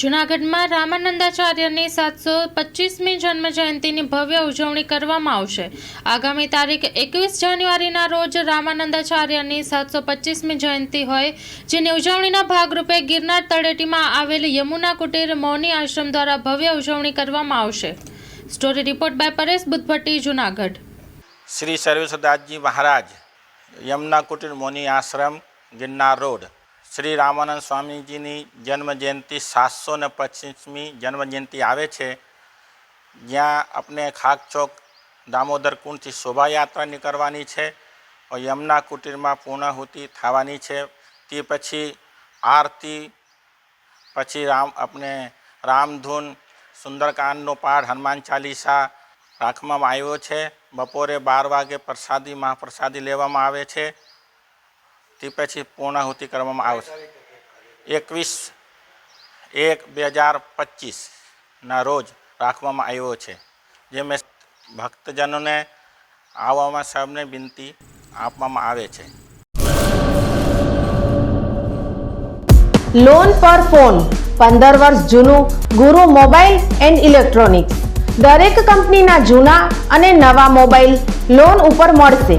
જૂનાગઢમાં રામાનંદાચાર્યની સાતસો પચીસમી જન્મ જયંતિની ભવ્ય ઉજવણી કરવામાં આવશે. આગામી તારીખ એકવીસ જાન્યુઆરીના રોજ રામાનંદાચાર્યની સાતસો પચીસમી જયંતિ હોય, જેની ઉજવણીના ભાગરૂપે ગિરનાર તળેટીમાં આવેલ યમુના કુટીર મૌની આશ્રમ દ્વારા ભવ્ય ઉજવણી કરવામાં આવશે. Story report by Paresh Buddhbhatti, Junagadh. Shri Sarveshwardasji Maharaj, Yamuna Kutir Mauni Ashram, Girnar road. Shri Ramanand સ્વામીજીની જન્મજયંતિ સાતસો ને પચીસમી જન્મજયંતિ આવે છે. જ્યાં આપણે ખાક ચોક દામોદર કુંડથી શોભાયાત્રા નીકળવાની છે. યમુના કુટીરમાં પૂર્ણાહુતિ થવાની છે. તે પછી આરતી, પછી રામ, આપણે રામધૂન, સુંદરકાંડનો પાઠ, હનુમાન ચાલીસા રાખવામાં આવ્યો છે. બપોરે બાર વાગે પ્રસાદી, મહાપ્રસાદી લેવામાં આવે છે. તે પછી પૂર્ણાહુતિ કરવામાં આવશે એકવીસ એક બે હજાર પચીસના રોજ રાખવામાં આવ્યો છે. જે મેં ભક્તજનોને આવવામાં સૌને વિનંતી આપવામાં આવે છે. લોન પર ફોન પંદર વર્ષ જૂનું, ગુરુ મોબાઈલ એન્ડ ઇલેક્ટ્રોનિક્સ. દરેક કંપનીના જૂના અને નવા મોબાઈલ લોન ઉપર મળશે.